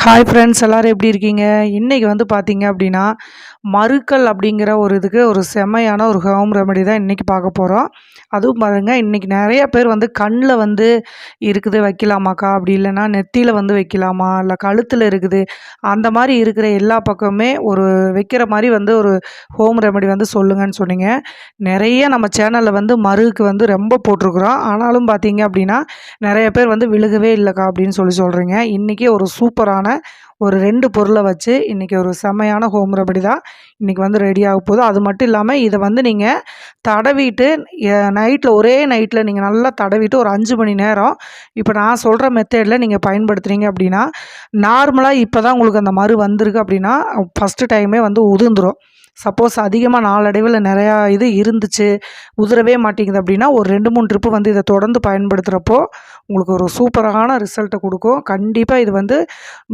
Hi friends எல்லோரும் எப்படி இருக்கீங்க? இன்றைக்கி வந்து பார்த்தீங்க அப்படின்னா மறுக்கல் அப்படிங்கிற ஒரு இதுக்கு ஒரு செம்மையான ஒரு ஹோம் ரெமெடி தான் இன்றைக்கி பார்க்க போகிறோம் அதுவும் பாருங்க இன்றைக்கி நிறைய பேர் வந்து கண்ணில் வந்து இருக்குது வைக்கலாமாக்கா? அப்படி இல்லைன்னா நெத்தியில் வந்து வைக்கலாமா? இல்லை கழுத்தில் இருக்குது. அந்த மாதிரி இருக்கிற எல்லா பக்கமுமே ஒரு வைக்கிற மாதிரி வந்து ஒரு ஹோம் ரெமெடி வந்து சொல்லுங்கன்னு சொன்னீங்க. நிறைய நம்ம சேனலில் வந்து மருவுக்கு வந்து ரொம்ப போட்டிருக்குறோம். ஆனாலும் பார்த்தீங்க அப்படின்னா நிறைய பேர் வந்து விழுகவே இல்லைக்கா அப்படின்னு சொல்லி சொல்கிறீங்க இன்றைக்கி ஒரு சூப்பரான ஒரு ரெண்டு பொருளை வச்சு இன்றைக்கி ஒரு செம்மையான ஹோம் ரெமடி தான் இன்றைக்கி வந்து ரெடி ஆக போகுது. அது மட்டும் இல்லாமல் இதை வந்து நீங்கள் தடவிட்டு நைட்டில் ஒரே நைட்டில் நீங்கள் நல்லா தடவிட்டு ஒரு அஞ்சு மணி நேரம் இப்போ நான் சொல்கிற மெத்தேடில் நீங்கள் பயன்படுத்துகிறீங்க அப்படின்னா நார்மலாக இப்போ தான் உங்களுக்கு அந்த மறு வந்திருக்கு அப்படின்னா ஃபஸ்ட்டு டைமே வந்து உதிர்ந்துடும் சப்போஸ் அதிகமாக நாளடைவில் நிறையா இது இருந்துச்சு உதிரவே மாட்டேங்குது அப்படின்னா ஒரு ரெண்டு மூணு ட்ரிப்பு வந்து இதை தொடர்ந்து பயன்படுத்துகிறப்போ உங்களுக்கு ஒரு சூப்பரான ரிசல்ட்டை கொடுக்கும். கண்டிப்பாக இது வந்து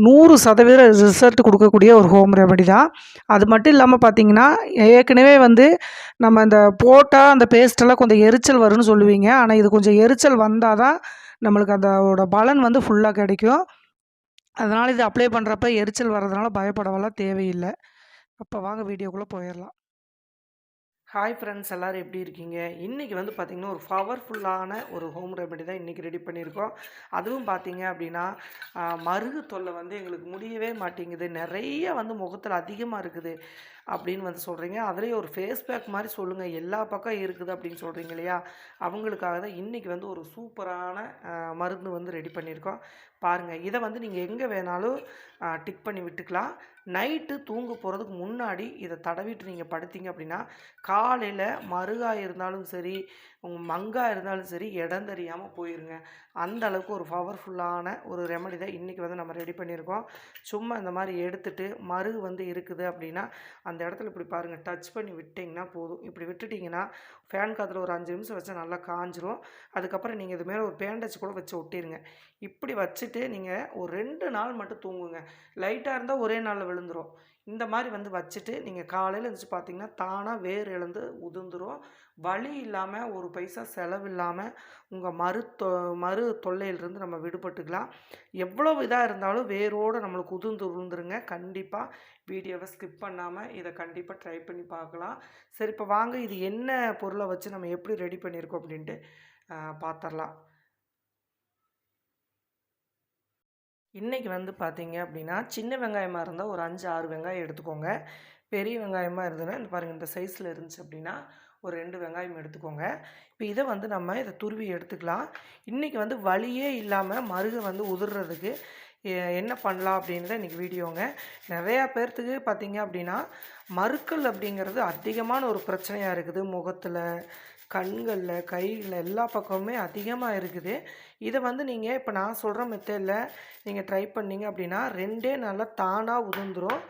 நூறு சதவீத ரிசல்ட் கொடுக்கக்கூடிய ஒரு ஹோம் ரெமடி தான். அது மட்டும் இல்லாமல் பார்த்தீங்கன்னா ஏற்கனவே வந்து நம்ம இந்த போட்டால் அந்த பேஸ்ட்டெல்லாம் கொஞ்சம் எரிச்சல் வரும்னு சொல்லுவீங்க. ஆனால் இது கொஞ்சம் எரிச்சல் வந்தால் தான் நம்மளுக்கு அதோட பலன் வந்து ஃபுல்லாக கிடைக்கும். அதனால் இது அப்ளை பண்ணுறப்ப எரிச்சல் வர்றதுனால பயப்படவெல்லாம் தேவையில்லை. அப்போ வாங்க வீடியோக்குள்ளே போயிடலாம் ஹாய் ஃப்ரெண்ட்ஸ் எல்லோரும் எப்படி இருக்கீங்க? இன்றைக்கி வந்து பார்த்திங்கன்னா ஒரு பவர்ஃபுல்லான ஒரு ஹோம் ரெமெடி தான் இன்றைக்கி ரெடி பண்ணியிருக்கோம். அதுவும் பார்த்தீங்க அப்படின்னா மருகு தொல்லை வந்து எங்களுக்கு முடியவே மாட்டேங்குது. நிறைய வந்து முகத்தில் அதிகமாக இருக்குது. அப்படின்னு வந்து சொல்கிறீங்க அதுலேயும் ஒரு ஃபேஸ் பேக் மாதிரி சொல்லுங்கள் எல்லா பக்கம் இருக்குது அப்படின்னு சொல்கிறீங்க இல்லையா? அவங்களுக்காக தான் இன்றைக்கி வந்து ஒரு சூப்பரான மருந்து வந்து ரெடி பண்ணியிருக்கோம். பாருங்கள் இதை வந்து நீங்கள் எங்கே வேணாலும் டிக் பண்ணி விட்டுக்கலாம். நைட்டு தூங்க போகிறதுக்கு முன்னாடி இதை தடவிட்டு நீங்கள் படுத்தீங்க அப்படின்னா காலையில் மருகாக இருந்தாலும் சரி உங்கள் மங்காக இருந்தாலும் சரி இடம் தெரியாமல் போயிருங்க. அந்த அளவுக்கு ஒரு பவர்ஃபுல்லான ஒரு ரெமடி தான் இன்றைக்கி வந்து நம்ம ரெடி பண்ணியிருக்கோம். சும்மா இந்த மாதிரி எடுத்துகிட்டு மருகு வந்து இருக்குது அப்படின்னா அந்த அந்த இடத்துல இப்படி பாருங்கள் டச் பண்ணி விட்டிங்கன்னா போதும். இப்படி விட்டுட்டிங்கன்னா ஃபேன் காற்றுல ஒரு அஞ்சு நிமிஷம் வச்சா நல்லா காஞ்சிரும். அதுக்கப்புறம் நீங்கள் இது மேலே ஒரு பேண்டேஜ் கூட வச்சு ஒட்டிடுங்க இப்படி வச்சுட்டு நீங்கள் ஒரு ரெண்டு நாள் மட்டும் தூங்குங்க. லைட்டாக இருந்தால் ஒரே நாளில் விழுந்துடும் இந்த மாதிரி வந்து வச்சுட்டு நீங்கள் காலையில் எழுந்துச்சு பார்த்தீங்கன்னா தானாக வேர் இழந்து உதிர்ந்துடும் வழி இல்லாமல் ஒரு பைசா செலவு இல்லாமல் உங்கள் மறு தொ மறு தொல்லையிலிருந்து நம்ம விடுபட்டுக்கலாம். எவ்வளோ இதாக இருந்தாலும் வேரோடு நம்மளுக்கு உதிர்ந்து உளுந்துருங்க கண்டிப்பாக வீடியோவை ஸ்கிப் பண்ணாமல் இதை கண்டிப்பாக ட்ரை பண்ணி பார்க்கலாம். சரி இப்போ வாங்க. இது என்ன பொருள் வச்சு நம்ம எப்படி ரெடி பண்ணியிருக்கோம் அப்படின்ட்டு பார்த்துடலாம் இன்றைக்கி வந்து பார்த்தீங்க அப்படின்னா சின்ன வெங்காயமாக இருந்தால் ஒரு அஞ்சு ஆறு வெங்காயம் எடுத்துக்கோங்க. பெரிய வெங்காயமாக இருந்ததுன்னா இந்த பாருங்கள் இந்த சைஸில் இருந்துச்சு அப்படின்னா ஒரு ரெண்டு வெங்காயம் எடுத்துக்கோங்க. இப்போ இதை வந்து நம்ம இதை துருவி எடுத்துக்கலாம். இன்றைக்கி வந்து வழியே இல்லாமல் மருகை வந்து உதிர்றதுக்கு என்ன பண்ணலாம் அப்படின்றத இன்றைக்கி வீடியோங்க. நிறையா பேர்த்துக்கு பார்த்திங்க அப்படின்னா மறுக்கல் அப்படிங்கிறது அதிகமான ஒரு பிரச்சனையாக இருக்குது. முகத்தில் கண்களில் கையில் எல்லா பக்கமுமே அதிகமாக இருக்குது. இதை வந்து நீங்கள் இப்போ நான் சொல்கிற மெத்தடில் நீங்கள் ட்ரை பண்ணிங்க அப்படின்னா ரெண்டே நாளில் தானாக உதிர்ந்துடும்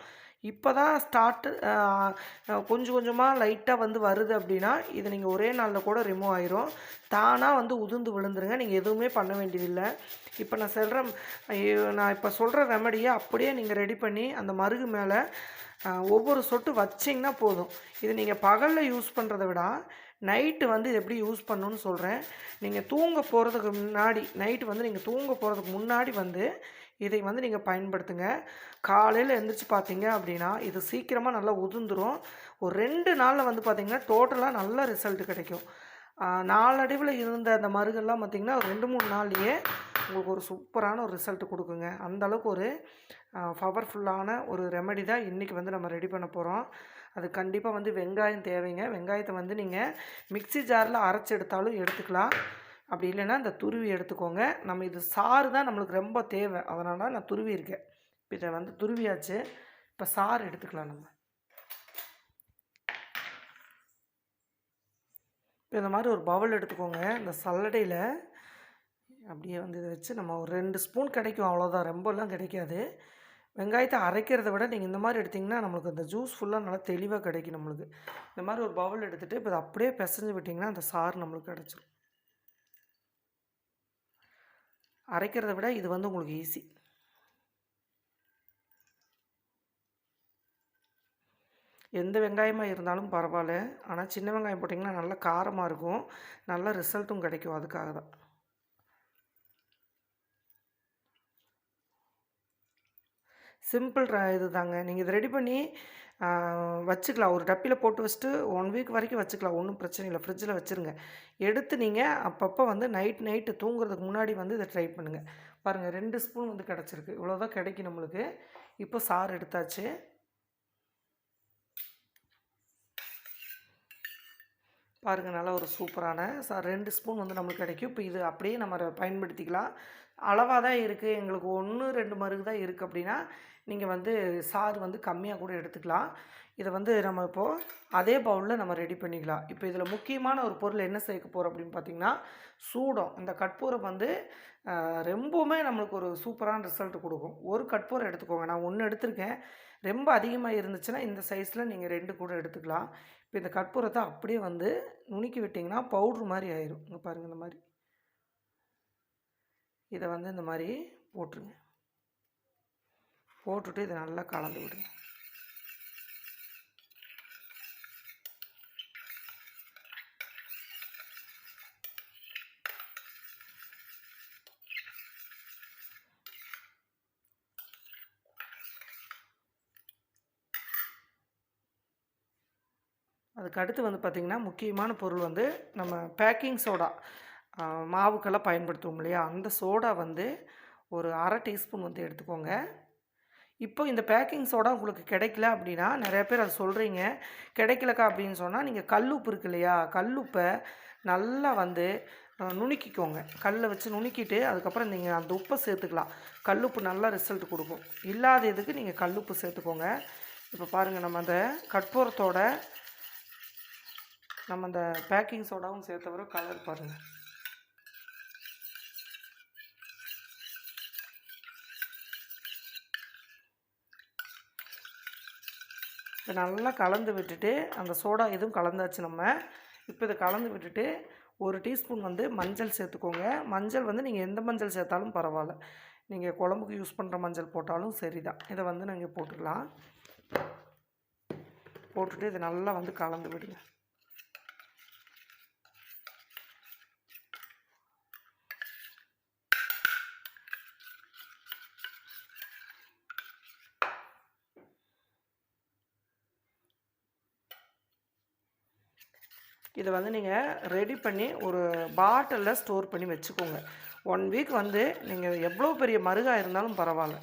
இப்போ தான் ஸ்டார்ட்டு கொஞ்சம் கொஞ்சமாக லைட்டாக வந்து வருது அப்படின்னா இது நீங்கள் ஒரே நாளில் கூட ரிமூவ் ஆயிரும். தானாக வந்து உதிர்ந்து விழுந்துருங்க. நீங்கள் எதுவுமே பண்ண வேண்டியதில்லை. இப்போ நான் சொல்கிற நான் இப்போ சொல்கிற ரெமடியை அப்படியே நீங்கள் ரெடி பண்ணி அந்த மருகு மேலே ஒவ்வொரு சொட்டு வச்சிங்கன்னா போதும். இது நீங்கள் பகலில் யூஸ் பண்ணுறத விட நைட்டு வந்து இது எப்படி யூஸ் பண்ணணும்னு சொல்கிறேன் நீங்கள் தூங்க போகிறதுக்கு முன்னாடி நைட்டு வந்து நீங்கள் தூங்க போகிறதுக்கு முன்னாடி வந்து இதை வந்து நீங்கள் பயன்படுத்துங்க. காலையில் எழுந்திரிச்சு பார்த்தீங்க அப்படின்னா இது சீக்கிரமாக நல்லா உதிர்ந்துடும் ஒரு ரெண்டு நாளில் வந்து பார்த்திங்கன்னா டோட்டலாக நல்ல ரிசல்ட் கிடைக்கும். நாளடைவில் இருந்த அந்த மருகெல்லாம் பார்த்திங்கன்னா ரெண்டு மூணு நாள்லேயே உங்களுக்கு ஒரு சூப்பரான ஒரு ரிசல்ட் கொடுக்குங்க. அந்தளவுக்கு ஒரு பவர்ஃபுல்லான ஒரு ரெமெடி தான் இன்றைக்கி வந்து நம்ம ரெடி பண்ண போகிறோம் அது கண்டிப்பாக வந்து வெங்காயம் தேவைங்க. வெங்காயத்தை வந்து நீங்கள் மிக்சி ஜாரில் அரைச்சி எடுத்தாலும் எடுத்துக்கலாம். அப்படி இல்லைன்னா இந்த துருவி எடுத்துக்கோங்க. நம்ம இது சாறு தான் நம்மளுக்கு ரொம்ப தேவை. அதனால் நான் துருவி இருக்கேன் இப்போ இதை வந்து துருவியாச்சு. இப்போ சாறு எடுத்துக்கலாம் நம்ம. இப்போ இந்த மாதிரி ஒரு பவுல் எடுத்துக்கோங்க. இந்த சல்லடையில் அப்படியே வந்து இதை வச்சு நம்ம ஒரு ரெண்டு ஸ்பூன் கிடைக்கும். அவ்வளோதான். ரொம்பலாம் கிடைக்காது. வெங்காயத்தை அரைக்கிறத விட நீங்கள் இந்த மாதிரி எடுத்திங்கன்னா நம்மளுக்கு அந்த ஜூஸ் ஃபுல்லாக நல்லா தெளிவாக கிடைக்கும் நம்மளுக்கு. இந்த மாதிரி ஒரு பவுல் எடுத்துகிட்டு இப்போ அப்படியே பிசைஞ்சு விட்டிங்கன்னா அந்த சாறு நம்மளுக்கு கிடச்சிரும். அரைக்கிறத விட இது வந்து உங்களுக்கு ஈஸி எந்த வெங்காயமாக இருந்தாலும் பரவாயில்ல. ஆனால் சின்ன வெங்காயம் போட்டிங்கன்னா நல்லா காரமாக இருக்கும். நல்ல ரிசல்ட்டும் கிடைக்கும். அதுக்காக தான். சிம்பிள் ர இது தாங்க. நீங்கள் இதை ரெடி பண்ணி வச்சுக்கலாம். ஒரு டப்பியில் போட்டு வச்சுட்டு ஒன் வீக் வரைக்கும் வச்சுக்கலாம். ஒன்றும் பிரச்சனை இல்லை. ஃப்ரிட்ஜில் வச்சுருங்க. எடுத்து நீங்கள் அப்பப்போ வந்து நைட் நைட்டு தூங்குறதுக்கு முன்னாடி வந்து இதை ட்ரை பண்ணுங்கள் பாருங்கள் ரெண்டு ஸ்பூன் வந்து கிடச்சிருக்கு. இவ்வளோதான் கிடைக்கும் நம்மளுக்கு. இப்போ சாறு எடுத்தாச்சு. பாருங்கள் நல்லா ஒரு சூப்பரான சார் ரெண்டு ஸ்பூன் வந்து நம்மளுக்கு கிடைக்கும். இப்போ இது அப்படியே நம்ம பயன்படுத்திக்கலாம். அளவாக தான் இருக்குது எங்களுக்கு ஒன்று ரெண்டு மருகு தான் இருக்குது அப்படின்னா நீங்கள் வந்து சாறு வந்து கம்மியாக கூட எடுத்துக்கலாம். இதை வந்து நம்ம இப்போது அதே பவுலில் நம்ம ரெடி பண்ணிக்கலாம். இப்போ இதில் முக்கியமான ஒரு பொருள் என்ன சேர்க்க போகிறோம் அப்படின்னு பார்த்தீங்கன்னா சூடம். இந்த கற்பூரம் வந்து ரொம்பவுமே நம்மளுக்கு ஒரு சூப்பரான ரிசல்ட் கொடுக்கும். ஒரு கற்பூரம் எடுத்துக்கோங்க. நான் ஒன்று எடுத்திருக்கேன். ரொம்ப அதிகமாக இருந்துச்சுன்னா இந்த சைஸில் நீங்கள் ரெண்டு கூட எடுத்துக்கலாம். இப்போ இந்த கற்பூரத்தை அப்படியே வந்து நுணுக்கி விட்டிங்கன்னா பவுட்ரு மாதிரி ஆயிரும். இங்கே பாருங்கள் இந்த மாதிரி. இதை வந்து இந்த மாதிரி போட்டுருங்க போட்டுட்டு இதை நல்லா கலந்து விடுங்க. அதுக்கு அடுத்து வந்து பார்த்திங்கன்னா முக்கியமான பொருள் வந்து நம்ம பேக்கிங் சோடா. மாவுக்கெல்லாம் பயன்படுத்துவோம் இல்லையா? அந்த சோடா வந்து ஒரு அரை டீஸ்பூன் வந்து எடுத்துக்கோங்க. இப்போ இந்த பேக்கிங் சோடா உங்களுக்கு கிடைக்கல அப்படின்னா நிறைய பேர் அதை சொல்கிறீங்க கிடைக்கலக்கா அப்படின்னு சொன்னால் நீங்கள் கல்லுப்பு இருக்கு இல்லையா? கல்லுப்பை நல்லா வந்து நுணுக்கிக்கோங்க. கல்லை வச்சு நுணுக்கிட்டு அதுக்கப்புறம் நீங்கள் அந்த உப்பை சேர்த்துக்கலாம். கல்லுப்பு நல்லா ரிசல்ட் கொடுக்கும். இல்லாத இதுக்கு நீங்கள் கல்லுப்பு சேர்த்துக்கோங்க. இப்போ பாருங்கள் நம்ம அந்த கற்பூரத்தோட நம்ம அந்த பேக்கிங் சோடாவும் சேர்த்தவரை கலர் பாருங்கள் இதை நல்லா கலந்து விட்டுட்டு அந்த சோடா எதுவும் கலந்தாச்சு நம்ம. இப்போ இதை கலந்து விட்டுட்டு ஒரு டீஸ்பூன் வந்து மஞ்சள் சேர்த்துக்கோங்க. மஞ்சள் வந்து நீங்கள் எந்த மஞ்சள் சேர்த்தாலும் பரவாயில்ல. நீங்கள் குழம்புக்கு யூஸ் பண்ணுற மஞ்சள் போட்டாலும் சரி தான் இதை வந்து நீங்கள் போட்டுக்கலாம் போட்டுட்டு இதை நல்லா வந்து கலந்து விடுங்க. இதை வந்து நீங்கள் ரெடி பண்ணி ஒரு பாட்டிலில் ஸ்டோர் பண்ணி வச்சுக்கோங்க. ஒன் வீக் வந்து நீங்கள் எவ்வளோ பெரிய மருகாக இருந்தாலும் பரவாயில்ல.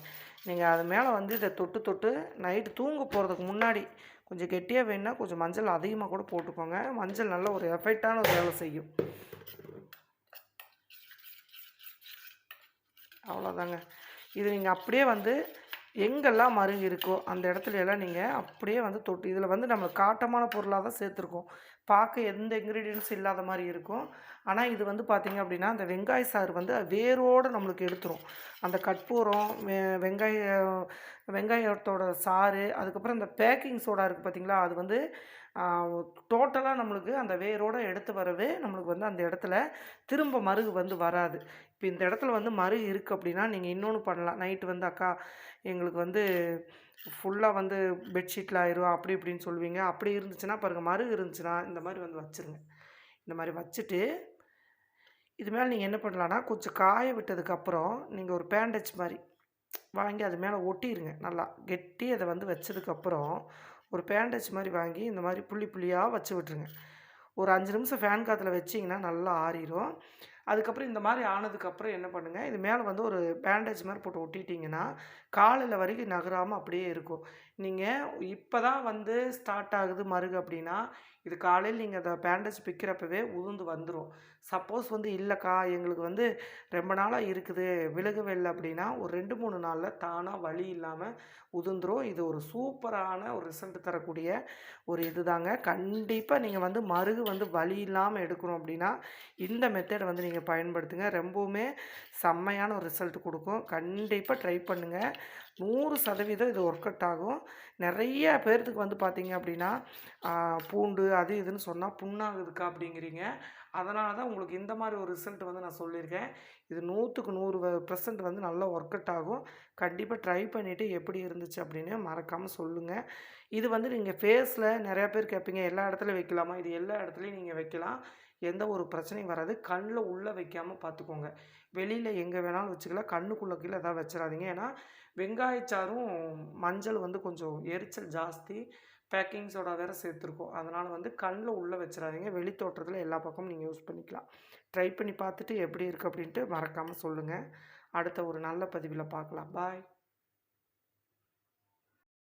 நீங்கள் அது மேலே வந்து இதை தொட்டு தொட்டு நைட்டு தூங்க போகிறதுக்கு முன்னாடி கொஞ்சம் கெட்டியாக வேணுன்னா கொஞ்சம் மஞ்சள் அதிகமாக கூட போட்டுக்கோங்க. மஞ்சள் நல்ல ஒரு எஃபெக்டான ஒரு வேலை செய்யும். அவ்வளோதாங்க இது நீங்கள் அப்படியே வந்து எங்கெல்லாம் மருங்கு இருக்கோ அந்த இடத்துல எல்லாம் நீங்கள் அப்படியே வந்து தொட்டு இதில் வந்து நம்ம காட்டமான பொருளாக தான் சேர்த்துருக்கோம். பார்க்க எந்த இன்க்ரீடியன்ஸ் இல்லாத மாதிரி இருக்கும். ஆனால் இது வந்து பார்த்திங்க அப்படின்னா அந்த வெங்காய சாறு வந்து வேரோடு நம்மளுக்கு எடுத்துரும். அந்த கற்பூரம் வெங்காய வெங்காயத்தோட சாறு அதுக்கப்புறம் இந்த பேக்கிங் சோடா இருக்குது பார்த்தீங்களா அது வந்து டோட்டலாக நம்மளுக்கு அந்த வேரோடு எடுத்து வரவே நம்மளுக்கு வந்து அந்த இடத்துல திரும்ப மருகு வந்து வராது. இப்போ இந்த இடத்துல வந்து மருகு இருக்குது அப்படின்னா நீங்கள் இன்னொன்று பண்ணலாம். நைட்டு வந்து அக்கா எங்களுக்கு வந்து ஃபுல்லாக வந்து பெட்ஷீட்டில் ஆயிரும் அப்படி இப்படின்னு சொல்லுவீங்க. அப்படி இருந்துச்சுன்னா பாருங்கள் மருகு இருந்துச்சுன்னா இந்த மாதிரி வந்து வச்சுருங்க. இந்த மாதிரி வச்சுட்டு இது மேலே நீங்கள் என்ன பண்ணலான்னா கொஞ்சம் காய விட்டதுக்கப்புறம் நீங்கள் ஒரு பேண்டேஜ் மாதிரி வாங்கி அது மேலே ஒட்டிடுங்க நல்லா. கெட்டி அதை வந்து வச்சதுக்கப்புறம் ஒரு பேண்டேஜ் மாதிரி வாங்கி இந்த மாதிரி புள்ளி புள்ளியாக வச்சு விட்ருங்க ஒரு அஞ்சு நிமிஷம் ஃபேன் காற்றுல வச்சிங்கன்னா நல்லா ஆறிடும் அதுக்கப்புறம் இந்த மாதிரி ஆனதுக்கப்புறம் என்ன பண்ணுங்கள் இது மேலே வந்து ஒரு பேண்டேஜ் மாதிரி போட்டு ஒட்டிட்டிங்கன்னா காலையில் வரைக்கும் நகராமல் அப்படியே இருக்கும். நீங்கள் இப்போ தான் வந்து ஸ்டார்ட் ஆகுது மருகு அப்படின்னா இது காலையில் நீங்கள் அதை பேண்டேஜ் பிக்கிறப்பவே உதுந்து வந்துடும் சப்போஸ் வந்து இல்லைக்கா எங்களுக்கு வந்து ரொம்ப நாளாக இருக்குது விலகு வெள்ளை அப்படின்னா ஒரு ரெண்டு மூணு நாளில் தானாக வலி இல்லாமல் உதுந்துரும் இது ஒரு சூப்பரான ஒரு ரிசல்ட் தரக்கூடிய ஒரு இதுதாங்க. கண்டிப்பாக நீங்கள் வந்து மருகு வந்து வலி இல்லாமல் எடுக்கணும் அப்படின்னா இந்த மெத்தடை வந்து நீங்கள் பயன்படுத்துங்க. ரொம்பவுமே செம்மையான ஒரு ரிசல்ட் கொடுக்கும். கண்டிப்பாக ட்ரை பண்ணுங்கள் நூறு சதவீதம் இது ஒர்க் அவுட் ஆகும். நிறைய பேர்த்துக்கு வந்து பார்த்தீங்க அப்படின்னா பூண்டு அது இதுன்னு சொன்னால் புண்ணாகுதுக்கா அப்படிங்கிறீங்க. அதனால தான் உங்களுக்கு இந்த மாதிரி ஒரு ரிசல்ட் வந்து நான் சொல்லியிருக்கேன். இது நூற்றுக்கு நூறு பர்சன்ட் வந்து நல்லா ஒர்க் அவுட் ஆகும். கண்டிப்பாக ட்ரை பண்ணிவிட்டு எப்படி இருந்துச்சு அப்படின்னு மறக்காமல் சொல்லுங்கள் இது வந்து நீங்கள் ஃபேஸில் நிறையா பேர் கேட்பீங்க எல்லா இடத்துலையும் வைக்கலாமா? இது எல்லா இடத்துலையும் நீங்கள் வைக்கலாம். எந்த ஒரு பிரச்சனையும் வராது. கண்ணில் உள்ளே வைக்காமல் பார்த்துக்கோங்க வெளியில் எங்கே வேணாலும் வச்சுக்கலாம். கண்ணுக்குள்ளே கீழே எதாவது வச்சிடாதீங்க. ஏன்னா வெங்காயச்சாரும் மஞ்சள் வந்து கொஞ்சம் எரிச்சல் ஜாஸ்தி. பேக்கிங் சோடா வேறு சேர்த்துருக்கோம். அதனால் வந்து கண்ணில் உள்ளே வச்சிடாதீங்க. வெளி எல்லா பக்கமும் நீங்கள் யூஸ் பண்ணிக்கலாம். ட்ரை பண்ணி பார்த்துட்டு எப்படி இருக்குது அப்படின்ட்டு மறக்காமல் சொல்லுங்கள் அடுத்த ஒரு நல்ல பதிவில் பார்க்கலாம். பாய்